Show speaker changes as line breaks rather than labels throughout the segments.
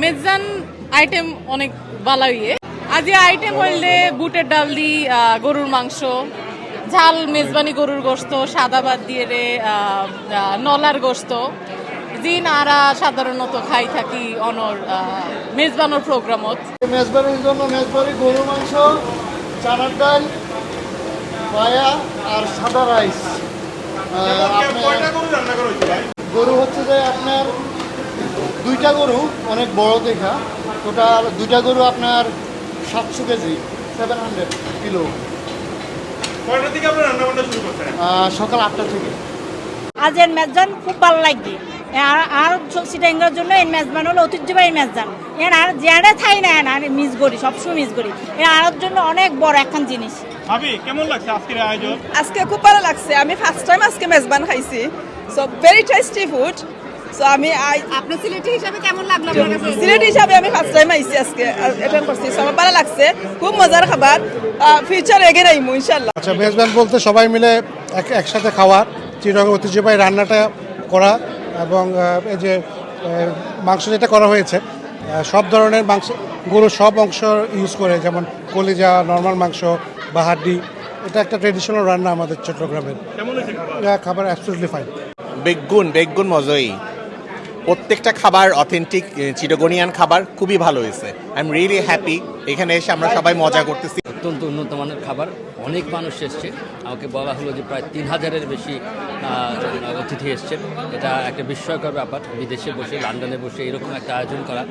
মেজান item অনেক ভালো ইয়ে। আজ আইটেম হইলে বুটের ডাল দি গরুর মাংস ঝাল মেজবানি গরুর গোস্ত সাদা ভাত দিয়ে রে নলার গোস্ত দিন আরা সাধারণত খাই থাকি অনর মেজবানোর প্রোগ্রামত।
মেজবানির জন্য মেজবানি গরু মাংস চানার ডাল পায়া আর সাদা রাইস গরু হচ্ছে যে আপনার দুইটা গরু অনেক বড় দেখা। টোটাল দুইটা গরু আপনার সাতশো কেজি সেভেন হান্ড্রেড কিলো সকাল আটটা থেকে।
আজ এর মেজবান খুব ভালো লাগছে। আর আর সিটাঙ্গার জন্য এই মেজবান হলো ঐতিহ্যবাহী মেজবান এর আর জেয়ারে থাই না আর মিস করি সবসময় মিস করি। এর আর জন্য অনেক বড় একখান জিনিস।
ভাবি কেমন লাগছে আজকের আয়োজন?
আজকে খুব ভালো লাগছে। আমি ফার্স্ট টাইম আজকে মেজবান খাইছি। So very tasty food so আমি
আপনার সিলেটি হিসাবে কেমন লাগল আপনার কাছে?
সিলেট হিসাবে আমি ফার্স্ট টাইম আইছি আজকে অ্যাটেন্ড করছি। সো আমার ভালো লাগছে খুব মজার খাবার। ফিউচার এগে রাইমু ইনশাল্লাহ
আচ্ছা মেজবান বলতে সবাই মিলে এক একসাথে খাওয়া চিরঙ্গ ঐতিহ্যবাহী রান্নাটা করা এবং এই যে মাংস যেটা করা হয়েছে সব ধরনের মাংস গরুর সব অংশ ইউজ করে যেমন কলিজা নর্মাল মাংস বা হাড্ডি এটা একটা ট্রেডিশনাল রান্না আমাদের চট্টগ্রামের।
খাবার?
অ্যাবসলিউটলি ফাইন
বেগুন বেগুন মজই প্রত্যেকটা খাবার অথেন্টিক চিরগনিয়ান খাবার খুবই ভালো হয়েছে। আই এম রিয়েলি হ্যাপি এখানে এসে আমরা সবাই মজা করতেছি।
অত্যন্ত উন্নত মানের খাবার। অনেক মানুষ এসছে। আমাকে বলা হলো যে প্রায় তিন হাজারের বেশি অতিথি এসছেন। এটা একটা বিস্ময়কর ব্যাপার। বিদেশে বসে লন্ডনে বসে এরকম একটা আয়োজন করা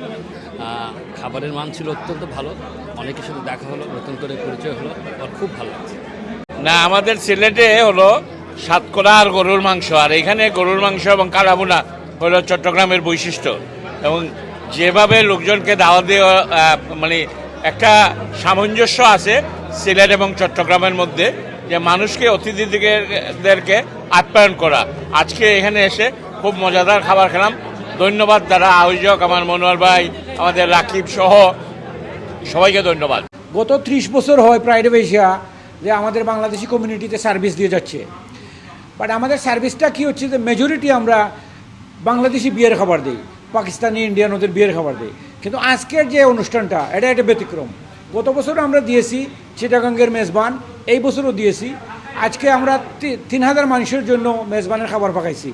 খাবারের মান ছিল অত্যন্ত ভালো। অনেকের সাথে দেখা হলো নতুন করে পরিচয় হলো আর খুব ভালো লাগছে।
না আমাদের সিলেটে হলো সাতকরা আর গরুর মাংস। আর এখানে গরুর মাংস এবং কালাবুনা হলো চট্টগ্রামের বৈশিষ্ট্য। এবং যেভাবে লোকজনকে দাওয়া দেওয়া মানে একটা সামঞ্জস্য আছে সিলেট এবং চট্টগ্রামের মধ্যে যে মানুষকে, অতিথিদেরকে আপ্যায়ন করা। আজকে এখানে এসে খুব মজাদার খাবার খেলাম। ধন্যবাদ তারা আয়োজক আমার মনোয়ার ভাই, আমাদের রাকিব সহ সবাইকে ধন্যবাদ।
গত ত্রিশ বছর হয় প্রাইড এশিয়া যে আমাদের বাংলাদেশি কমিউনিটিতে সার্ভিস দিয়ে যাচ্ছে। বাট আমাদের সার্ভিসটা কি হচ্ছে যে মেজরিটি আমরা বাংলাদেশি বিয়ের খাবার দিই, পাকিস্তানি ইন্ডিয়ান ওদের বিয়ের খাবার দিই। কিন্তু আজকের যে অনুষ্ঠানটা, এটা একটা ব্যতিক্রম। গত বছর আমরা দিয়েছি চিটাগাঙ্গের মেজবান, এই বছরও দিয়েছি। আজকে আমরা তিন হাজার মানুষের জন্য মেজবানের খাবার পাকাইছি।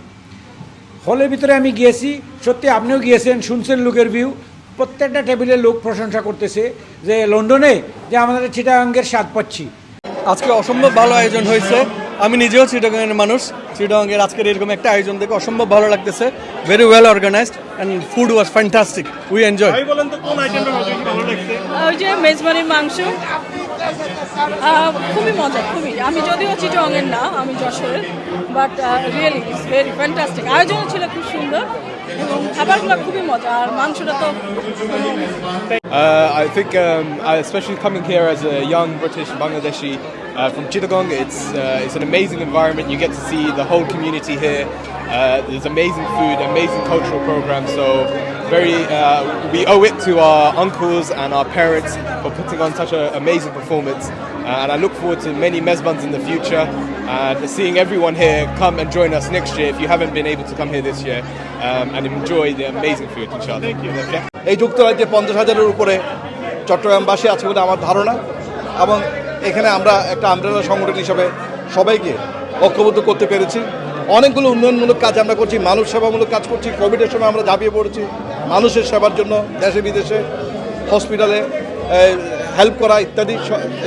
হলের ভিতরে আমি গিয়েছি, সত্যি আপনিও গিয়েছেন, শুনছেন লোকের ভিউ। প্রত্যেকটা টেবিলে লোক প্রশংসা করতেছে যে লন্ডনে যে আমাদের চিটাগাঙ্গের স্বাদ পাচ্ছি।
আজকে অসম্ভব ভালো আয়োজন হয়েছে। আমি নিজেও চিটাগাংয়ের মানুষ। চিটাগাংয়ের আজকের এরকম একটা আয়োজন দেখে অসম্ভব ভালো লাগতেছে। Very well organised and food was fantastic we enjoy
ভাই বলেন তো কোন আইটেমটা সবচেয়ে ভালো লাগছে?
ওই যে মেজবানির মাংস। খুবই মজা খুবই। আমি যদিও চিটাগাংয়ের না আমি যশোরের but really it's very fantastic আয়োজন ছিল খুব সুন্দর। এবং খাবারগুলো খুবই মজা আর মাংসটা তো
Uh, I think, um, I- especially coming here as a young British Bangladeshi uh, from Chittagong, it's uh, it's an amazing environment. You get to see the whole community here. Uh, there's amazing food, amazing cultural programs. So very, uh, we owe it to our uncles and our parents for putting on such an amazing performance. Uh, and I look forward to many mezbans in the future and seeing everyone here come and join us next year if you haven't been able to come here this year um, and enjoy the amazing food, inshallah. Thank you.
এই যুক্তরাজ্যে পঞ্চাশ হাজারের উপরে চট্টগ্রামবাসী আছে বলে আমার ধারণা এবং এখানে আমরা একটা আমরেলা সংগঠন হিসাবে সবাইকে ঐক্যবদ্ধ করতে পেরেছি অনেকগুলো উন্নয়নমূলক কাজ আমরা করছি মানুষ সেবামূলক কাজ করছি কোভিডের সময় আমরা ঝাঁপিয়ে পড়েছি মানুষের সেবার জন্য দেশে, বিদেশে হসপিটালে হেল্প করা ইত্যাদি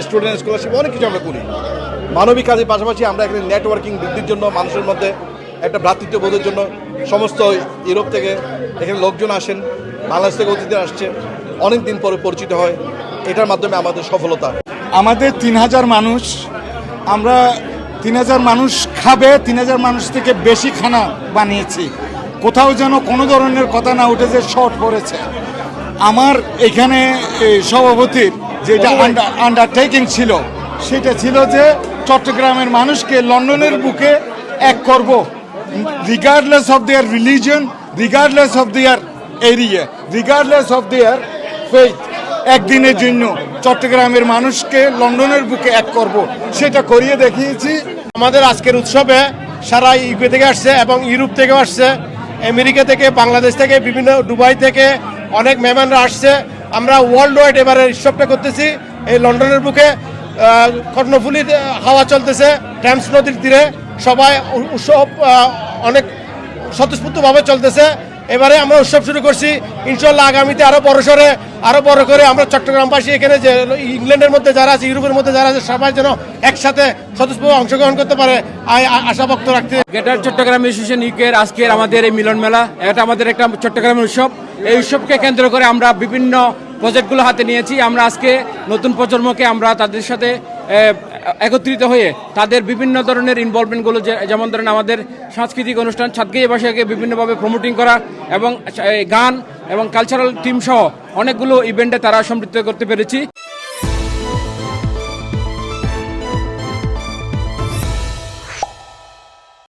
স্টুডেন্ট স্কলারশিপ অনেক কিছু আমরা করি। মানবিক কাজের পাশাপাশি আমরা এখানে নেটওয়ার্কিং বৃদ্ধির জন্য, মানুষের মধ্যে একটা ভ্রাতৃত্ববোধের জন্য সমস্ত ইউরোপ থেকে এখানে লোকজন আসেন, বাংলাদেশ থেকে অতিথি আসছে, অনেক দিন পরে পরিচিত হয়। এটার মাধ্যমে আমাদের সফলতা।
আমাদের তিন হাজার মানুষ, আমরা তিন হাজার মানুষ খাবে, তিন হাজার মানুষ থেকে বেশি খানা বানিয়েছি। কোথাও যেন কোনো ধরনের কথা না উঠে যে শর্ট পড়েছে আমার এখানে সভাপতির যেটা আন্ডারটেকিং ছিল সেটা ছিল যে চট্টগ্রামের মানুষকে লন্ডনের বুকে এক করব regardless of their religion regardless of their area regardless of their faith একদিনের জন্য চট্টগ্রামের মানুষকে লন্ডনের বুকে এক করব সেটা করিয়ে দেখিয়েছি।
আমাদের আজকের উৎসবে সারা ইউকে থেকে আসছে এবং ইউরোপ থেকেও আসছে। আমেরিকা থেকে, বাংলাদেশ থেকে, বিভিন্ন দুবাই থেকে
অনেক মেহমানরা আসছে। আমরা ওয়ার্ল্ড ওয়াইড এবারে উৎসবটা করতেছি এই লন্ডনের বুকে। কর্ণফুলি হাওয়া চলতেছে ট্যামস নদীর তীরে। সবাই উৎসব অনেক স্বতঃস্ফূর্তভাবে চলতেছে। এবারে আমরা উৎসব শুরু করছি। ইনশাল্লাহ আগামীতে আরও বড় সরে আরও বড় করে আমরা চট্টগ্রামবাসী এখানে যে ইংল্যান্ডের মধ্যে যারা আছে, ইউরোপের মধ্যে যারা আছে, সবাই যেন একসাথে স্বতঃস্ফূর্ত অংশগ্রহণ করতে পারে আশা ব্যক্ত রাখতে।
গ্রেটার চট্টগ্রাম অ্যাসোসিয়েশন ইউকের আজকের আমাদের এই মিলন মেলা, এটা আমাদের একটা চট্টগ্রামের উৎসব। এই উৎসবকে কেন্দ্র করে আমরা বিভিন্ন প্রজেক্টগুলো হাতে নিয়েছি। আমরা আজকে নতুন প্রজন্মকে আমরা তাদের সাথে একত্রিত হয়ে তাদের বিভিন্ন ধরনের ইনভলভমেন্টগুলো যেমন ধরেন আমাদের সাংস্কৃতিক অনুষ্ঠান ছাদগাঁই ভাষাকে বিভিন্নভাবে প্রমোটিং করা এবং গান এবং কালচারাল টিম সহ অনেকগুলো ইভেন্টে তারা সমৃদ্ধ করতে পেরেছি।